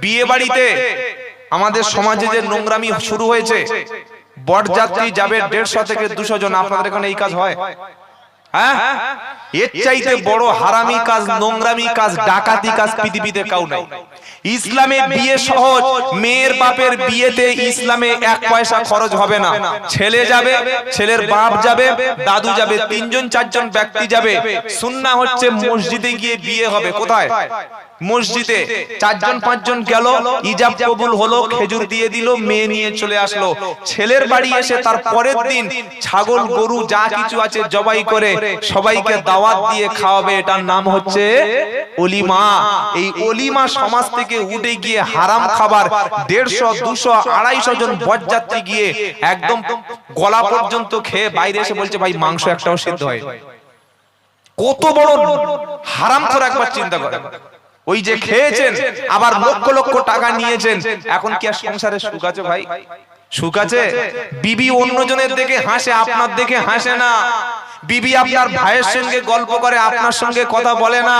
বিয়ে বাড়িতে আমাদের সমাজে যে নোংরামি শুরু হয়েছে বরযাত্রী যাবে দেড়শো থেকে দুশো জন আপনাদের এখানে এই কাজ হয়? হ্যাঁ? এর চাইতে বড় হারামি কাজ নোংরামি কাজ ডাকাতি কাজ পৃথিবীতে কাউ নাই। ইসলামে বিয়ে সহজ মেয়ের বাপের বিয়েতে ইসলামে এক পয়সা খরচ হবে না। ছেলে যাবে ছেলের বাপ যাবে দাদু যাবে তিনজন চারজন ব্যক্তি যাবে। সুন্না হচ্ছে মসজিদে গিয়ে বিয়ে হবে কোথায়? মসজিদে। চারজন পাঁচজন গেল ইজাব কবুল হলো খেজুর দিয়ে দিল মেয়ে নিয়ে চলে আসলো। ছেলের বাড়ি এসে তার পরের দিন ছাগল গরু যা কিছু আছে জবাই করে সবাইকে দাওয়াত দিয়ে খাওয়াবে, এটার নাম হচ্ছে অলিমা। এই অলিমা সমাজ থেকে উঠে গিয়ে হারাম খাবার দেড়শো, দুশো, আড়াইশো জন বরযাত্রী গিয়ে একদম গলা পর্যন্ত খেয়ে বাইরে এসে বলছে, ভাই, মাংস একটাও সিদ্ধ হয় কত বড় হারাম করে একবার চিন্তা করে। ওই যে খেয়েছেন, আবার লক্ষ লক্ষ টাকা নিয়েছেন। এখন কি আর সংসারে সুখ আছে ভাই? সুখ আছে? বিবি অন্যজনের দেখে হাসে, আপনার দেখে হাসে না। বিবি আপনার ভাইয়ের সঙ্গে গল্প করে, আপনার সঙ্গে কথা বলে না।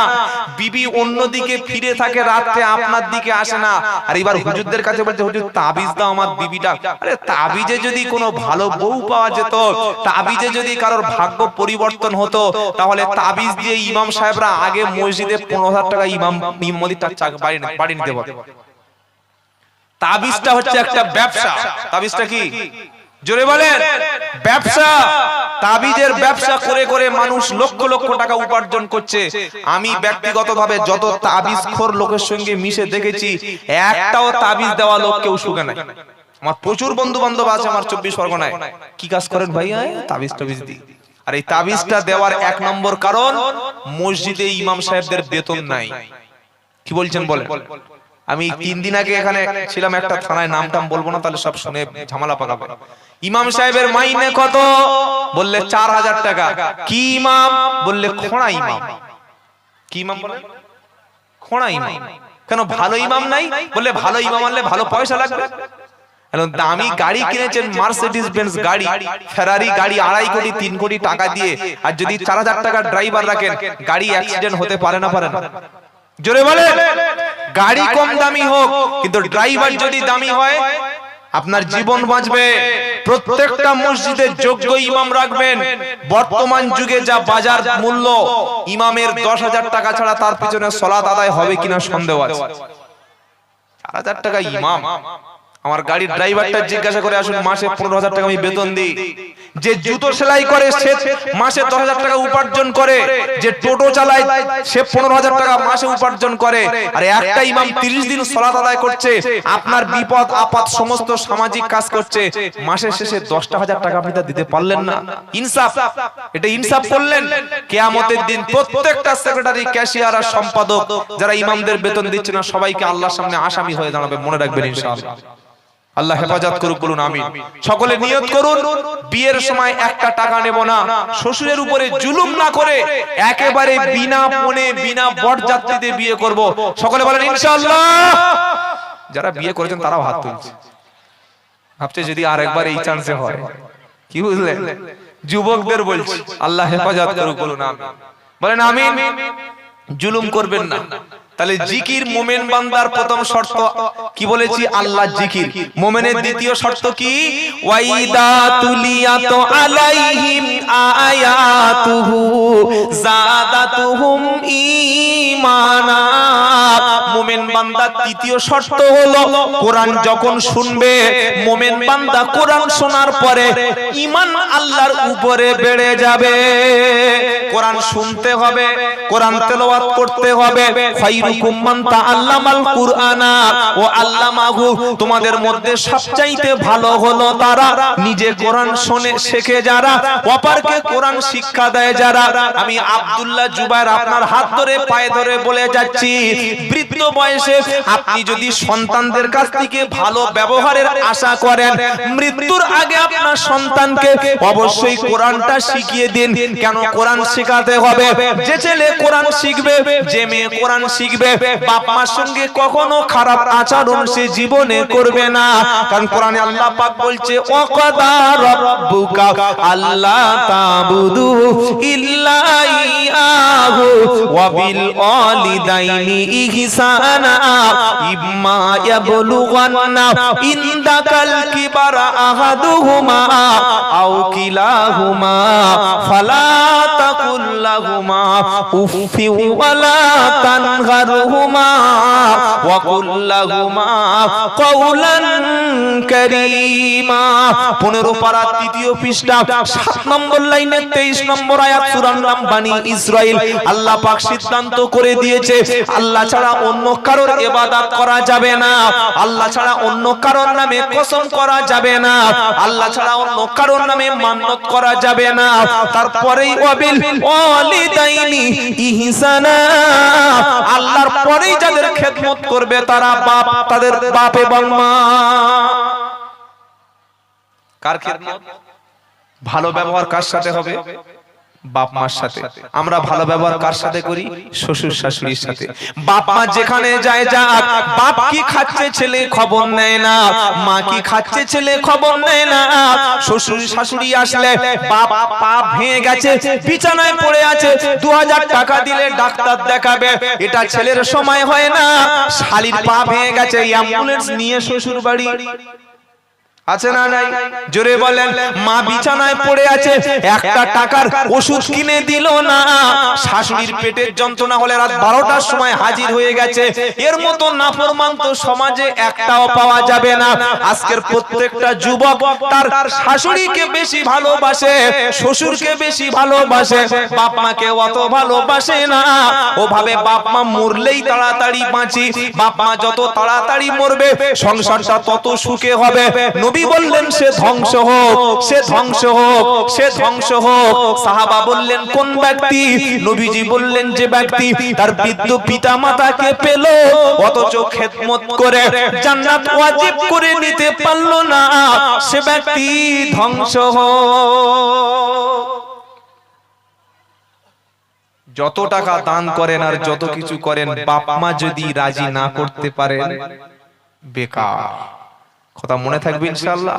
বিবি অন্যদিকে ফিরে থাকে, রাত্রে আপনার দিকে আসে না। আর এবার হুজুরদের কাছে বলছে, হুজুর, তাবিজ দাও আমার বিবিটা। আরে, তাবিজে যদি কোনো ভালো বউ পাওয়া যেত, তাবিজে যদি কারোর ভাগ্য পরিবর্তন হতো, তাহলে তাবিজ দিয়ে ইমাম সাহেবরা আগে মসজিদে পনেরো হাজার টাকা ইমাম ইমামতি বাড়ি বাড়ি নিতে পারে তাবিজটা হচ্ছে একটা ব্যবসা। তাবিজটা কি? জোরে বলেন ব্যবসা। তাবিজের ব্যবসা করে করে মানুষ লক্ষ লক্ষ টাকা উপার্জন করছে। আমি ব্যক্তিগতভাবে যত তাবিজ খোর লোকের সঙ্গে মিশে দেখেছি একটাও তাবিজ দেওয়া লোক কেউ সুখে নাই আমার প্রচুর বন্ধু বান্ধব আছে আমার চব্বিশ পরগনায়। কি কাজ করেন ভাই তাবিজ টাবিজ দিই। আর এই তাবিজটা দেওয়ার এক নম্বর কারণ মসজিদে ইমাম সাহেবদের বেতন নাই। কি বলছেন বলেন। আমি তিন দিন আগে এখানে ছিলাম একটা থানায় নাম টাম বলব না তাহলে সব শুনে ঝামেলা পাকাবে ইমাম সাহেবের মাইনে কত? বললে চার হাজার টাকা। কি ইমাম? বললে খোঁড়া ইমাম। কি ইমাম বলে? খোঁড়া ইমাম। কেন ভালো ইমাম নাই? বললে ভালো ইমাম আনলে ভালো পয়সা লাগবে। দামি গাড়ি কিনেছেন মার্সিডিজ বেঞ্জ গাড়ি। ফেরারি গাড়ি আড়াই কোটি তিন কোটি টাকা দিয়ে। আর যদি চার হাজার টাকার ড্রাইভার রাখেন গাড়ি অ্যাক্সিডেন্ট হতে পারে না। পারে না। জোরে বলে গাড়ি কম দামি হোক কিন্তু ড্রাইভার যদি দামি হয় আপনার জীবন বাঁচবে। প্রত্যেকটা মসজিদে যোগ্য ইমাম রাখবেন। বর্তমান যুগে যা বাজার মূল্য ইমামের দশ হাজার টাকা ছাড়া তার পিছনে সলাত আদায় হবে কিনা সন্দেহ আছে? চার হাজার টাকা ইমাম। আমার গাড়ির ড্রাইভারটা জিজ্ঞাসা করে আসুন মাসে পনেরো হাজার টাকা আমি বেতন দিই। যে জুতো সেলাই করে, সে মাসে দশ হাজার টাকা উপার্জন করে, যে টোটো চালায়, সে পনেরো হাজার টাকা মাসে উপার্জন করে। আর একটা ইমাম তিরিশ দিন সলাত আদায় করছে, আপনার বিপদ, আপদ সমস্ত সামাজিক কাজ করছে মাসের শেষে দশটা হাজার টাকা আপনি তা দিতে পারলেন না। ইনসাফ, এটা ইনসাফ করলেন কেয়ামতের দিন প্রত্যেকটা সেক্রেটারি ক্যাশিয়ার আর সম্পাদক, যারা ইমামদের বেতন দিচ্ছে না, সবাইকে আল্লাহর সামনে আসামি হয়ে দাঁড়াবে, মনে রাখবেন ইনশাআল্লাহ। আল্লাহ হেফাজত করুক বলুন আমি সকলে নিয়ত করুন বিয়ের সময় একটা টাকা নেব না। শ্বশুরের উপরে জুলুম না করে একেবারে বিনা মনে বিনা বরযাত্রীতে বিয়ে করব। সকলে বলেন ইনশাআল্লাহ! যারা বিয়ে করেছেন তারাও হাত তুলছে। ভাবছে যদি আরেকবার এই চান্সে হয়। কি বুঝলেন? যুবকদের বলছি আল্লাহ হেফাজত করুক বলুন আমিন। বলেন আমিন। জুলুম করবেন না। তাহলে জিকির মোমেন বান্দার প্রথম শর্ত। কি বলেছি? আল্লাহ জিকির। মোমেনের দ্বিতীয় শর্ত কি? ওয়াইদা তুলিয়াত আলাইহিম আয়াতুহু। জাদাতুহুম ঈমানা। মোমেন বান্দা তৃতীয় শর্ত হলো, কোরআন যখন শুনবে, মোমেন বান্দা কোরআন শোনার পরে ঈমান আল্লাহর উপরে বেড়ে যাবে। কোরআন শুনতে হবে, কোরআন করতে হবে। কুরআনা ও আল্লামাহু, তোমাদের মধ্যে সবচাইতে ভালো হলো তারা নিজে কোরআন শুনে, শেখে যারা, অপরকে কোরআন শিক্ষা দেয় যারা। আমি আব্দুল্লাহ জুবাইর আপনার হাত ধরে, পায়ে ধরে বলে যাচ্ছি বৃদ্ধ বয়সে আপনি যদি সন্তানদের কাছ থেকে ভালো ব্যবহারের আশা করেন মৃত্যুর আগে আপনার সন্তানকে অবশ্যই কোরআনটা শিখিয়ে দিন কেন কোরআন শেখাতে হবে? যে ছেলে কোরআন শিখবে যে মেয়ে কোরআন শিখবে বাপ মার সঙ্গে কখনো খারাপ আচরণ সে জীবনে করবে না। কারণ কোরআনে আল্লাহ পাক বলছে ওয়াকাদা রাব্বুকা আল্লাহ তাবুদু ইল্লা ইয়াহু ওয়া বিল ওয়ালিদাইনি ইহসানা ইম্মা ইয়াবলুগান্না ইনদাকাল কিবারা আহাদুহুমা আও কিলাহুমা ফালা তাকুল লাহুমা উফি ওয়ালা তানহারহুমা ওয়া কুল লাহুমা কওলান কারীমা 15 পারা তৃতীয় পৃষ্ঠা 7 নম্বর লাইনে 23 নম্বর আয়াত সূরার নাম বানি ইসরাইল। আল্লাহ পাক সিদ্ধান্ত করে দিয়েছে, আল্লাহ ছাড়া অন্য কারোর ইবাদত করা যাবে না। আল্লাহ ছাড়া অন্য কারোর নামে কসম করা যাবে না। আল্লাহ ছাড়া অন্য কারোর নামে মান্নত করা যাবে না। তারপরেই ওয়াবিল ওয়ালিদাইনি ইহসানা। আল্লাহর পরেই যাদের খেদমত করবে, তারা বাপ, তাদের বাপ এবং মা। কার খেদমত? ভালো ব্যবহার কার সাথে হবে? বাপ মার সাথে। আমরা ভালো ব্যবহার কার সাথে করি? শ্বশুর শাশুড়ির সাথে। বাপ মা যেখানে যায় যাক, বাপ কি খাচ্ছে ছেলে খবর নেয় না, মা কি খাচ্ছে ছেলে খবর নেয় না। শ্বশুর শাশুড়ি আসলে বাপ পা ভেঙে গেছে, বিছানায় পড়ে আছে দু হাজার টাকা দিলে ডাক্তার দেখাবে। এটা ছেলের সময় হয় না। শালির পা ভেঙে গেছে অ্যাম্বুলেন্স নিয়ে শ্বশুর বাড়ি আছে না নাই? জোরে বলেন মা বিছানায় পড়ে আছে একটা টাকার ওষুধ কিনে দিল না। শাশুড়ির পেটের যন্ত্রণা হলে রাত বারোটার সময় হাজির হয়ে গেছে। এর মতো নাফরমান তো সমাজে একটাও পাওয়া যাবে না। আজকের প্রত্যেকটা যুবক তার শাশুড়িকে বেশি ভালোবাসে শ্বশুরকে বেশি ভালোবাসে বাপ মাকে অত ভালোবাসে না। ওভাবে বাপ মা মরলেই তাড়াতাড়ি বাঁচি। বাপ মা যত তাড়াতাড়ি মরবে সংসারটা তত সুখে হবে। নবী বললেন, সে ধ্বংস হোক, সে ধ্বংস হোক, সে ধ্বংস হোক। সাহাবা বললেন, কোন ব্যক্তি? নবীজি বললেন, যে ব্যক্তি তার বৃদ্ধ পিতা মাতাকে পেল, অথচ খেদমত করে জান্নাত ওয়াজিব করে নিতে পারল না। সে ব্যক্তি ধ্বংস যত টাকা দান করেন আর যত কিছু করেন, বাপ মা যদি রাজি না করতে পারেন, বেকার। কথা মনে থাকবে ইনশাআল্লাহ।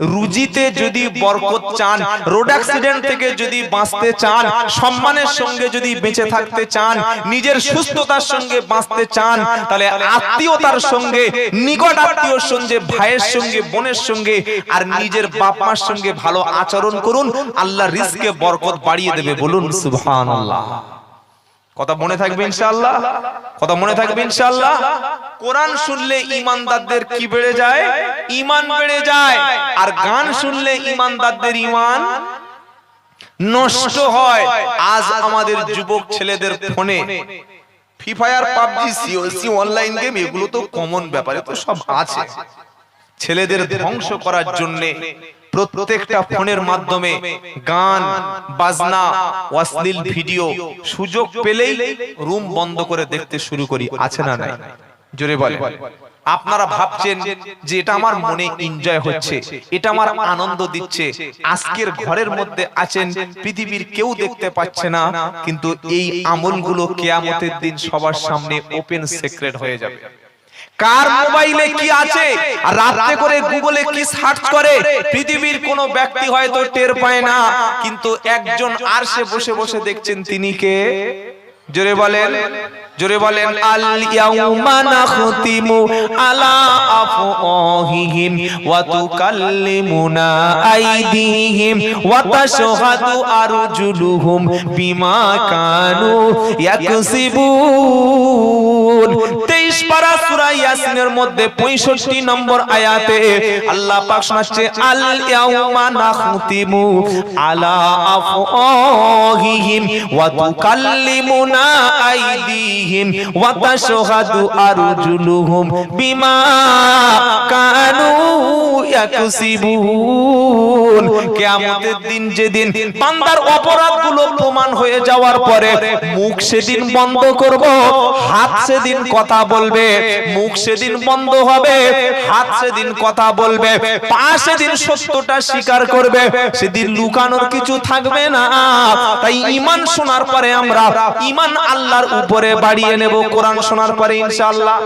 রুজিতে যদি বরকত চান রোড অ্যাক্সিডেন্ট থেকে যদি বাঁচতে চান সম্মানের সঙ্গে যদি বেঁচে থাকতে চান নিজের সুস্থতার সঙ্গে বাঁচতে চান তাহলে আত্মীয়তার সঙ্গে নিকট আত্মীয়র সঙ্গে ভাইয়ের সঙ্গে বোনের সঙ্গে আর নিজের বাপ মার সঙ্গে ভালো আচরণ করুন আল্লাহ রিস্কে বরকত বাড়িয়ে দেবে বলুন সুবহানাল্লাহ। কথা মনে থাকবে ইনশাআল্লাহ? কথা মনে থাকবে ইনশাআল্লাহ? কোরআন শুনলে ইমানদারদের কি বেড়ে যায়? ইমান বেড়ে যায়। আর গান শুনলে ইমানদারদের ইমান নষ্ট হয়। আজ আমাদের যুবক ছেলেদের ফোনে। Free Fire PUBG COC online game এগুলো তো কমন ব্যাপারে তো সব আছে। ছেলেদের ধ্বংস করার জন্য প্রত্যেকটা ফোনের মাধ্যমে গান, বাজনা, অশ্লীল ভিডিও সুযোগ পেলেই রুম বন্ধ করে দেখতে শুরু করি, আছে না নাই? জোরে বলে আপনারা ভাবছেন যে এটা আমার মনে এনজয় হচ্ছে, এটা আমার আনন্দ দিচ্ছে, আজকের ঘরের মধ্যে আছেন, পৃথিবীর কেউ দেখতে পাচ্ছে না, কিন্তু এই আমলগুলো কেয়ামতের দিন সবার সামনে ওপেন সিক্রেট হয়ে যাবে। কার মোবাইলে কি আছে? আর রাতে করে গুগলে কি সার্চ করে? পৃথিবীর কোন ব্যক্তি হয়তো টের পায় না। কিন্তু একজন আর সে বসে বসে দেখছেন তিনি কে? জোরে বলেন। জোরে বলেন আল ইয়াউমা নাখতিমু আলা আফওয়াহিহিম ওয়া তুকাল্লিমুনা আইদিহিম ওয়া তাশহাদু আরজুলুহুম বিমা কানু ইয়াকসিবুন। 23 পারা সূরা ইয়াসিনের মধ্যে 65 নম্বর আয়াতে আল্লাহ পাক শোনাচ্ছে আল ইয়াউমা নাখতিমু আলা আফওয়াহিহিম ওয়া তুকাল্লিমুনা আইদিহিম। ওয়া তাশহাদু আরজুলুহুম বিমা কানু ইয়াকসিবুন। কিয়ামতের দিন যেদিন বান্দার অপরাধগুলো প্রমাণ হয়ে যাওয়ার পরে মুখ সেদিন বন্ধ করব, হাত সেদিন কথা বলবে, মুখ সেদিন বন্ধ হবে, হাত সেদিন কথা বলবে, পা সেদিন সত্যটা স্বীকার করবে, সেদিন লুকানোর কিছু থাকবে না। তাই ইমান শোনার পরে আমরা ইমান আল্লাহর উপরে বাড়িয়ে নেব কোরআন শোনার পরে ইনশাআল্লাহ।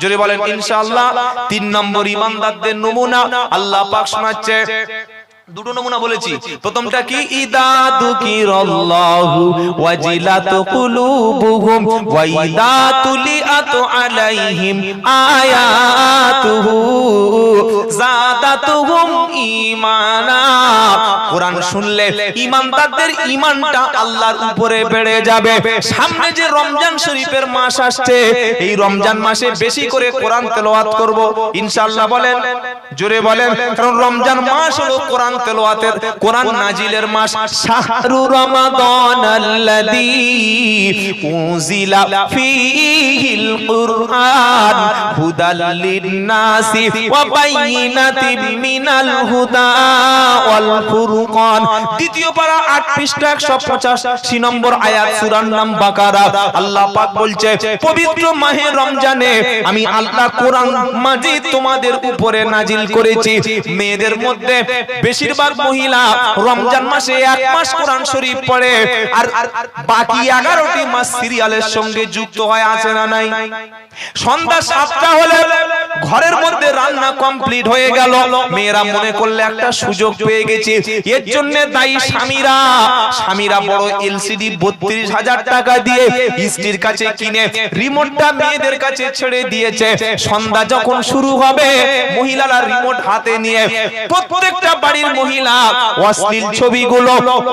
জোরে বলেন ইনশাআল্লাহ তিন নম্বর ইমানদারদের নমুনা আল্লাহ পাক শোনাচ্ছে। দুটো নমুনা বলেছি। প্রথমটা কি? ইদা দুকিরাল্লাহু ওয়াজিলাত কুলুবুহুম ওয়া ইদা তুলিয়াত আলাইহিম আয়াতুহু জাদাতুহুম ঈমানা। কোরআন শুনলে ঈমানদারদের ঈমানটা আল্লাহর উপরে বেড়ে যাবে। সামনে যে রমজান শরীফের মাস আসছে এই রমজান মাসে বেশি করে কোরআন তেলাওয়াত করব। ইনশাআল্লাহ বলেন জোরে বলেন কারণ রমজান মাস হলো কোরআন কোরআন নাজিলের মাস শাহরু রমাদান উনজিলা ফীহিল কুরআন হুদাল লিন-নাসি ওয়া মিনাল হুদা ওয়াল ফুরকান। দ্বিতীয় পারা 8 পৃষ্ঠা 185 নম্বর আয়াত সূরার নাম বাকারা। আল্লাহ পাক বলছে, পবিত্র মাহে রমজানে আমি আল্লাহ কোরআন মাজিদ তোমাদের উপরে নাজিল করেছি। মেয়েদের মধ্যে বেশিরভাগ মহিলা রমজান মাসে এক মাস কোরআন শরীফ পড়ে, আর বাকি এগারোটি মাস সিরিয়ালের সঙ্গে যুক্ত হয়ে, আছে না নাই? সন্ধ্যা সাতটা হলে ঘরের মধ্যে রান্না কমপ্লিট হয়ে গেল। মেয়েরা মনে করলে একটা সুযোগ পেয়ে গেছে। এর জন্য দায়ী স্বামীরা স্বামীরা বড় এলসিডি বত্রিশ হাজার টাকা দিয়ে স্ত্রীর কাছে কিনে রিমোটটা মেয়েদের কাছে ছেড়ে দিয়েছে। সন্ধ্যা যখন শুরু হবে, মহিলারা রিমোট হাতে নিয়ে প্রত্যেকটা বাড়ির মহিলা, অশ্লীল ছবিগুলো,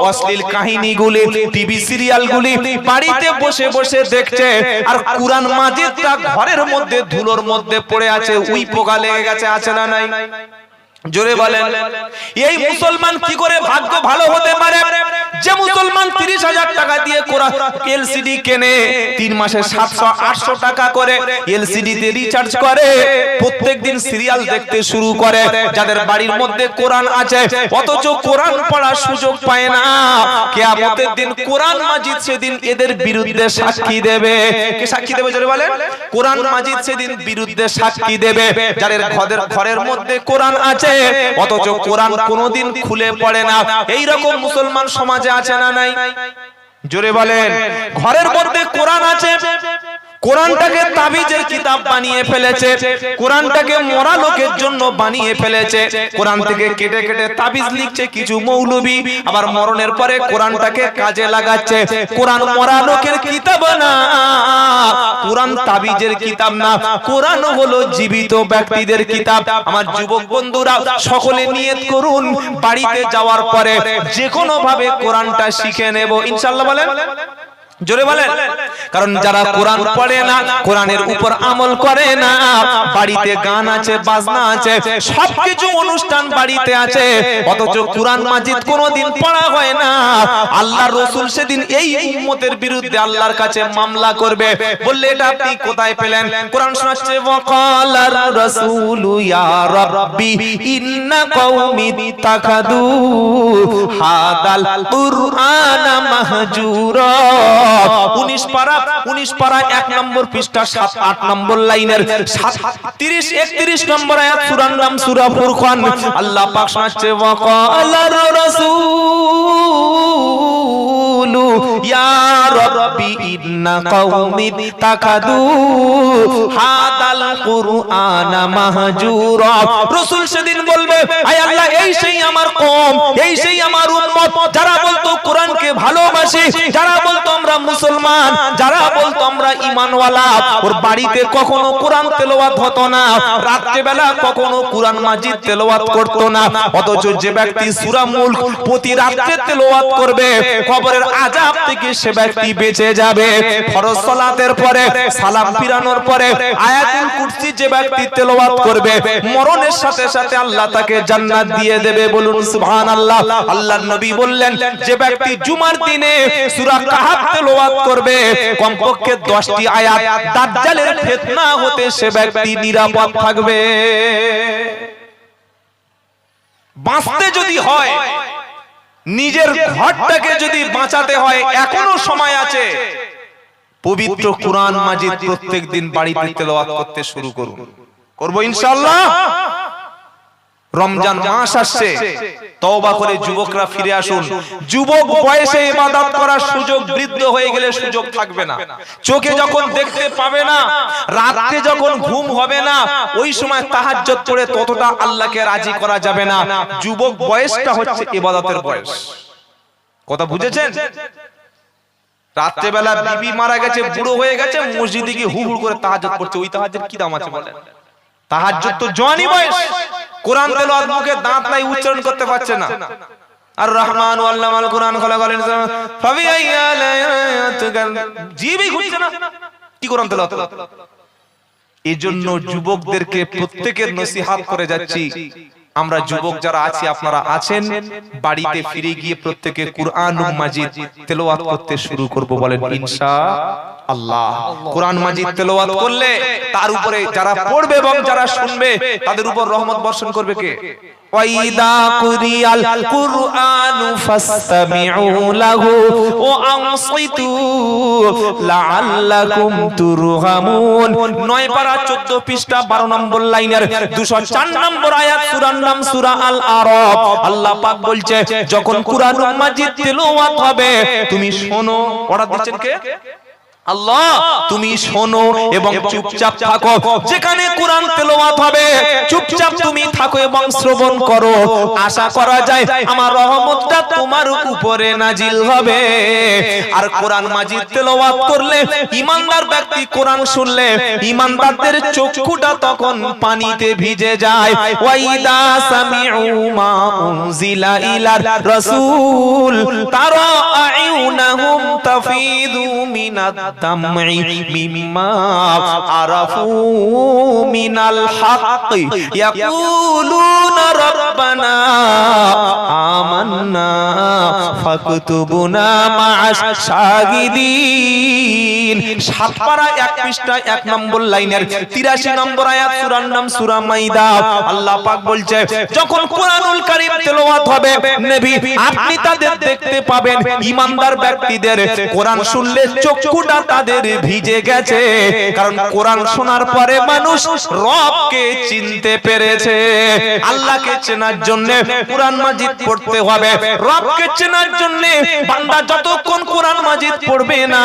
অশ্লীল কাহিনীগুলি, টিভি সিরিয়ালগুলি বাড়িতে বসে বসে দেখছে। আর কুরআন মাজিদটা ঘরের মধ্যে, ধুলোর মধ্যে পড়ে আছে, উই পোকা লেগে গেছে, আছে না নাই? জোরে বলেন এই মুসলমান কি করে ভাগ্য ভালো হতে পারে? যে মুসলমান তিরিশ হাজার টাকা দিয়ে কোরআন এলসিডি কেনে তিন মাসে সাতশো আটশো টাকা করে এলসিডি তে রিচার্জ করে। প্রত্যেক দিন সিরিয়াল দেখতে শুরু করে। যাদের বাড়ির মধ্যে কোরআন আছে অথচ কোরআন পড়ার সুযোগ পায় না। কেয়ামতের দিন কোরআন মাজিদ সেদিন এদের বিরুদ্ধে সাক্ষী দেবে। কে সাক্ষী দেবে? জোরে বলেন। কোরআন মাজিদ সেদিন বিরুদ্ধে সাক্ষী দেবে। যাদের ঘরের ঘরের মধ্যে কোরআন আছে অথচ কোরআন কোনোদিন খুলে পড়ে না। এই রকম মুসলমান সমাজে আছে না নাই? জোরে বলেন। ঘরের মধ্যে কোরআন আছে। কোরআনটাকে তাবিজের কিতাব বানিয়ে ফেলেছে কোরআনটাকে মরা লোকের জন্য বানিয়ে ফেলেছে। কোরআন থেকে কেটে কেটে তাবিজ লিখছে কিছু মৌলবি আবার মরণের পরে কোরআনটাকে কাজে লাগাচ্ছে। কোরআন মরা লোকের কিতাব না। কোরআন তাবিজের কিতাব না। কোরআন হলো জীবিত ব্যক্তিদের কিতাব। আমার যুবক বন্ধুরা সকলে নিয়ত করুন। বাড়িতে যাওয়ার পরে যে কোনো ভাবে কোরআনটা শিখে নেব। ইনশাআল্লাহ বলেন? জোরে বলেন? কারণ যারা কোরআন পড়ে না কোরআনের উপর আমল করে না বাড়িতে গান আছে বাজনা আছে সবকিছু অনুষ্ঠান বাড়িতে আছে অথচ কোরআন মাজিদ কোনোদিন পড়া হয় না। আল্লাহ রসুল সেদিন এই উম্মতের বিরুদ্ধে আল্লাহর কাছে মামলা করবে। বললে এটা আপনি কোথায় পেলেন? কোরআন শোনাচ্ছে ওয়াকালার রাসূলু ইয়া রাব্বি ইন্না কওমি তাকাদু হাদাল কুরআনা মাহজুরা উনিশ পারা উনিশ পারা এক নম্বর পৃষ্ঠা, সাত, আট নম্বর লাইনের তিরিশ, একত্রিশ নম্বর আয়াত, সুরান নাম, সুরা ফুরকান। আল্লাহ পাক শোনাচ্ছে ওয়াকালার রাসূলু মুসলমান, যারা বলতো আমরা ওর বাড়িতে কখনো কোরআন তেলাওয়াত হতো না বেলা কখনো কোরআন মাজিদ তেলাওয়াত করতো না, অথচ যে ব্যক্তি প্রতি রাত্রে তেলাওয়াত করবে কবরের আযাব থেকে সে ব্যক্তি বেঁচে যাবে। ফরজ সালাতের পরে সালাম ফিরানোর পরে আয়াতুল কুরসি যে ব্যক্তি তেলাওয়াত করবে মরণের সাথে সাথে আল্লাহ তাকে জান্নাত দিয়ে দেবে বলুন সুবহানাল্লাহ। আল্লাহর নবী বললেন যে ব্যক্তি জুমার দিনে সূরা কাহাফ তেলাওয়াত করবে। কমপক্ষে 10টি আয়াত দাজ্জালের ফিতনা হতে সে ব্যক্তি নিরাপদ থাকবে। বাঁচতে যদি হয় নিজের ঘরটাকে যদি বাঁচাতে হয় এখনও সময় আছে। পবিত্র কোরআন মাজিদ প্রত্যেক দিন বাড়িতে তেলাওয়াত করতে শুরু করুন। করব ইনশাআল্লাহ। রমজান মাস আসছে। তওবা করে যুবকরা ফিরে আসুন। যুবক বয়সে ইবাদত করার সুযোগ বৃদ্ধ হয়ে গেলে সুযোগ থাকবে না। চোখে যখন দেখতে পাবে না রাতে যখন ঘুম হবে না ওই সময় তাহাজ্জুদ পড়ে ততটা আল্লাহকে রাজি করা যাবে না। যুবক বয়সটা হচ্ছে ইবাদতের বয়স। কথা বুঝেছেন? রাত্রেবেলা বিবি মারা গেছে বুড়ো হয়ে গেছে মসজিদে গিয়ে হু হু করে তাহাজ্জুদ পড়ছে ওই তাহাজ্জুদ কি দাম আছে বলেন? তাহাজ্জুদ তো জওয়ানি বয়স। কোরআন তেলাওয়াত মুখে দাঁত নাই, উচ্চারণ করতে পারছে না। আর রহমান আল্লামাল কোরআন খোলা বলেন ফাবি আইয়ালায়াতুকাল জিবি ঘুরছে না। কি কোরআন তেলাওয়াত? এজন্য যুবকদেরকে প্রত্যেকের নসিহাত করে যাচ্ছি। আমরা যুবক যারা আছি আপনারা আছেন। বাড়িতে ফিরে গিয়ে প্রত্যেকে কুরআন মাজিদ তেলাওয়াত করতে শুরু করব বলেন ইনশা আল্লাহ। কোরআন মাজিদ তেলাওয়াত করলে তার উপরে যারা পড়বে এবং যারা শুনবে তাদের উপর রহমত বর্ষণ করবে কে? কুরিয়াল কুরআনু ফাসতামিউ লাহু ওয়া আনসিতু লাআল্লাকুম তুরহামুন নয় পারা 14 পৃষ্ঠা 12 নম্বর লাইনের 204 নম্বর আয়াত সূরার নাম সূরা আল আরাফ আল্লাহ পাক বলছে, যখন কুরআন মাজিদ তেলাওয়াত হবে, তুমি শোনো। অর্ডার দিচ্ছেন কে? আল্লাহ তুমি শোনো এবং চুপচাপ থাকো। যেখানে কোরআন তেলাওয়াত হবে চুপচাপ তুমি থাকো এবং শ্রবণ করো। আশা করা যায় আমার রহমতটা তোমার উপরে নাজিল হবে। আর কোরআন মাজিদ তেলাওয়াত করলে ইমানদার ব্যক্তি কোরআন শুনলে ইমানদারদের চক্ষুটা তখন পানিতে ভিজে যায়। ওয়াইদা সামিউ মা উনজিলা ইলার রাসূল। তারা আইউনাহুম তাফিদু মিনাদ তামঈ আরাফু মিনাল রব্বানা আমান্না ফাকতুবুনা এক পৃষ্ঠা, এক নম্বর লাইনের 83 নম্বর আয়াত নাম মাইদা। আল্লাহ পাক বলছে, যখন কোরআনুল হবে আপনি তাদের দেখতে পাবেন, ইমানদার ব্যক্তিদের কোরআন শুনলে চোখ চক্ষুটা তাদের ভিজে গেছে। কারণ কোরআন শোনার পরে মানুষ রবকে চিনতে পেরেছে। আল্লাহকে চেনার জন্য কোরআন মাজিদ পড়তে হবে। রবকে চেনার জন্য বান্দা যতক্ষণ কোরআন মাজিদ পড়বে না,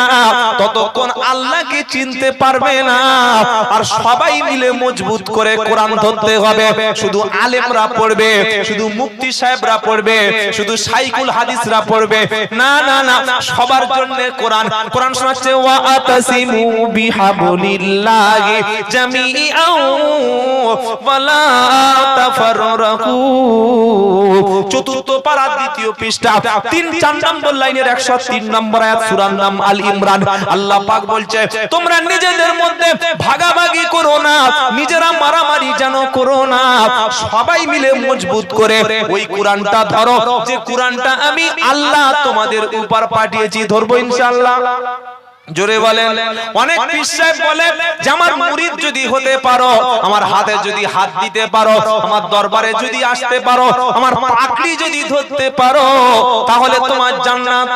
ততক্ষণ আল্লাহকে চিনতে পারবে না। আর সবাই মিলে মজবুত করে কোরআন ধরতে হবে। শুধু আলেমরা পড়বে, শুধু মুক্তি সাহেবরা পড়বে, শুধু সাইকুল হাদিসরা পড়বে। না না না, সবার জন্য কোরআন কোরআন শোনাচ্ছে আতাসিমু বিহাবলিল্লাহি জামিআন ওয়ালা তাফাররাকু চতুর্থ পারা দ্বিতীয় পৃষ্ঠা, তিন চার নম্বর লাইনের 103 নম্বর আয়াত নাম আল ইমরান। আল্লাহ পাক বলছে, তোমরা নিজেদের মধ্যে ভাগাভাগি করো না, নিজেরা মারামারি যেন করো না। সবাই মিলে মজবুত করে ওই কোরআনটা ধরো। যে কোরআনটা আমি আল্লাহ তোমাদের উপর পাঠিয়েছি, ধরবো ইনশাআল্লাহ। জোরে বলেন অনেক বিশ্বাস বলে যে আমার মুরিদ যদি হতে পারো আমার হাতে যদি হাত দিতে পারো আমার দরবারে যদি আসতে পারো আমার পাকড়ি যদি ধরতে পারো তাহলে তোমার জান্নাত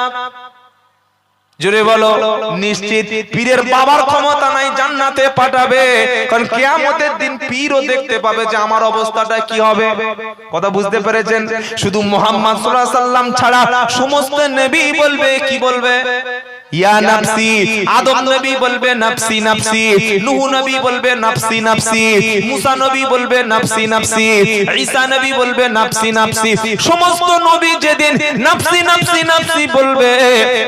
জোরে বলো নিশ্চিত পীরের বাবার ক্ষমতা নাই জান্নাতে পাঠাবে কারণ কিয়ামতের দিন পীরও দেখতে পাবে যে আমার অবস্থাটা কি হবে। কথা বুঝতে পেরেছেন? শুধু মোহাম্মদ সাল্লাল্লাহু আলাইহি সাল্লাম ছাড়া সমস্ত নবী বলবে কি বলবে? ইয়া নাফসি, আদম নবী বলবে নাফসি নাফসি, নূহ নবী বলবে নাফসি নাফসি, মুসা নবী বলবে নাফসি নাফসি, ঈসা নবী বলবে নাফসি নাফসি, সমস্ত নবী যেদিন নাফসি নাফসি নাফসি বলবে,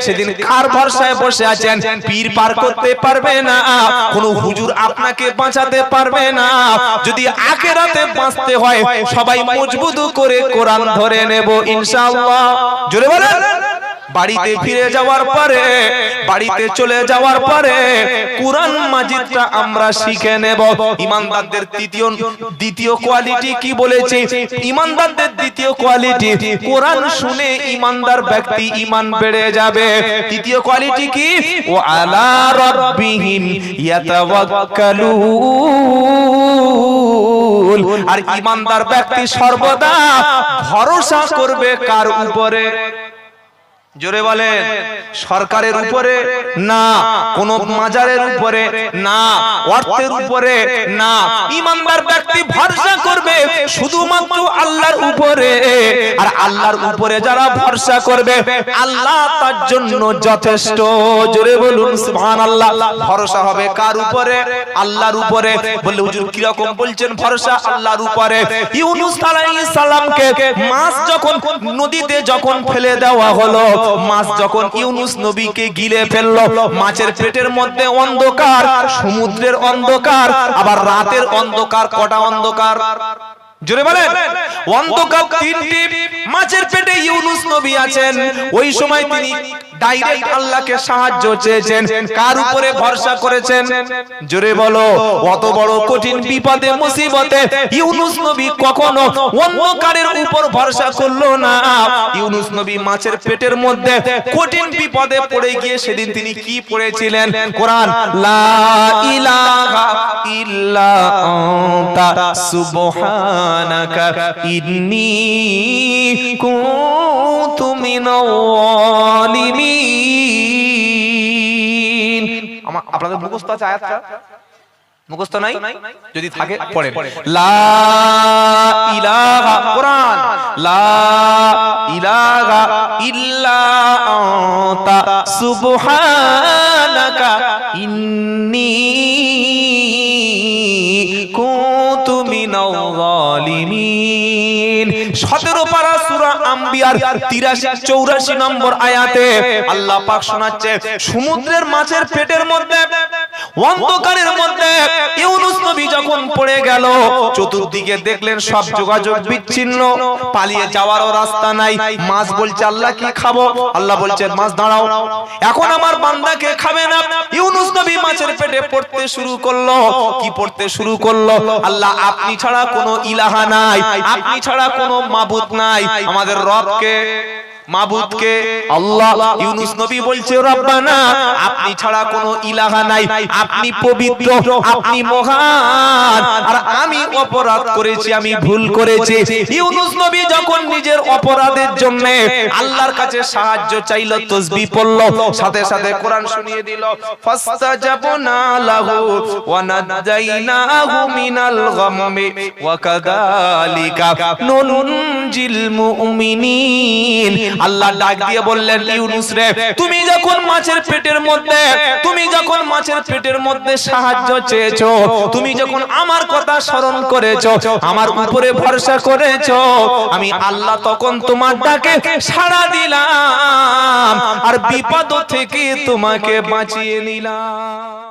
সেদিন কার ভরসায় বসে আছেন? পীর পার করতে পারবে না, কোন হুজুর আপনাকে বাঁচাতে পারবে না। যদি আখেরাতে বাঁচতে হয়, সবাই মজবুত করে কোরআন ধরে নেব, ইনশাআল্লাহ। জোরে বলেন। বাড়িতে ফিরে যাওয়ার পরে বাড়িতে চলে যাওয়ার পরে কোরআন মাজিদটা আমরা শিখে নেব। ইমানদারদের তৃতীয় দ্বিতীয় কোয়ালিটি কি বলেছে? ইমানদারদের দ্বিতীয় কোয়ালিটি কোরআন শুনে ইমানদার ব্যক্তি ইমান বেড়ে যাবে। তৃতীয় কোয়ালিটি কি? ও আলা রাব্বিহিম ইয়াতাওয়াক্কালুন। আর ইমানদার ব্যক্তি সর্বদা ভরসা করবে কার উপরে? জোরে বলেন সরকারের উপরে না কোন মাজারের উপরে না অর্থের উপরে না ইমানদার ব্যক্তি ভরসা করবে শুধুমাত্র আল্লাহর উপরে। আর আল্লাহর উপরে যারা ভরসা করবে আল্লাহ তার জন্য যথেষ্ট। জোরে বলুন সুবহানাল্লাহ। ভরসা হবে কার উপরে? আল্লাহর উপরে। বললে হুজুর কি রকম বলছেন? ভরসা আল্লাহর উপরে। ইউনূস আলাইহিস সালামকে মাছ যখন নদীতে যখন ফেলে দেওয়া হলো মাছ যখন ইউনুস নবীকে গিলে ফেলল, মাছের পেটের মধ্যে অন্ধকার, সমুদ্রের অন্ধকার, আবার রাতের অন্ধকার, কটা অন্ধকার? জোরে বলেন। অন্ধকার তিনটি মাছের পেটে ইউনুস নবী আছেন। ওই সময় তিনি ডাইরেক্ট আল্লাহকে সাহায্য চেয়েছেন। কার উপরে ভরসা করেছেন? জোরে বলো অত বড় কঠিন বিপদে মুসিবতে ইউনুস নবী কখনো অন্ধকারের উপর ভরসা করল না। ইউনুস নবী মাছের পেটের মধ্যে কঠিন বিপদে পড়ে গিয়ে সেদিন তিনি কি পড়েছিলেন? কোরআন লা ইলাহা ইল্লা আনতা সুবহানাকা ইন্নী কুনতু মিনাল জালিমিন আমার আপনাদের মুখস্থ আছে আয়াতটা? মুখস্থ নাই? যদি থাকে পড়েন। লা ইলাহা কোরআন। লা ইলাহা ইল্লা আনতা সুবহানাকা ইন্নী মিনাল জালিমিন 17 পারা সূরা আম্বিয়ার 83 84 নম্বর আয়াতে আল্লাহ পাক শোনাচ্ছে সমুদ্রের মাছের পেটের মধ্যে অন্ধকারের মধ্যে ইউনুস নবী যখন পড়ে গেল, চতুর্দিকে দেখলেন সব যোগাযোগ বিচ্ছিন্ন, পালিয়ে যাওয়ারও রাস্তা নাই। মাছ বলছে, আল্লাহ কি খাব? আল্লাহ বলছে মাছ, দাঁড়াও। এখন আমার বান্দাকে খাবে না? ইউনুস নবী মাছের পেটে পড়তে শুরু করল। কি পড়তে শুরু করল? আল্লাহ, আপনি ছাড়া কোনো ইলাহা নাই। আপনি ছাড়া কোনো মাবুদ নাই। আমাদের রবকে মাবুদকে আল্লাহ ইউনুস নবী বলছে রব্বানা আপনি ছাড়া কোনো ইলাহা নাই আপনি পবিত্র আপনি মহান আর আমি অপরাধ করেছি আমি ভুল করেছি। ইউনুস নবী যখন নিজের অপরাধের জন্য আল্লাহর কাছে সাহায্য চাইলো তসবিহ পড়ল সাথে সাথে কোরআন শুনিয়ে দিল ফাস্তাজাবনা লাহু ওয়া নাজাইনাহু মিনাল গামমি ওয়া কাযালিকা নুনজিল মুমিনিন আল্লাহ ডাক দিয়ে বললেন, ইউনুস রে, তুমি যখন মাছের পেটের মধ্যে, তুমি যখন মাছের পেটের মধ্যে সাহায্য চেয়েছো, তুমি যখন আমার কথা স্মরণ করেছ, আমার উপরে ভরসা করেছ, আমি আল্লাহ তখন তোমার ডাকে সাড়া দিলাম আর বিপদ থেকে তোমাকে বাঁচিয়ে নিলাম।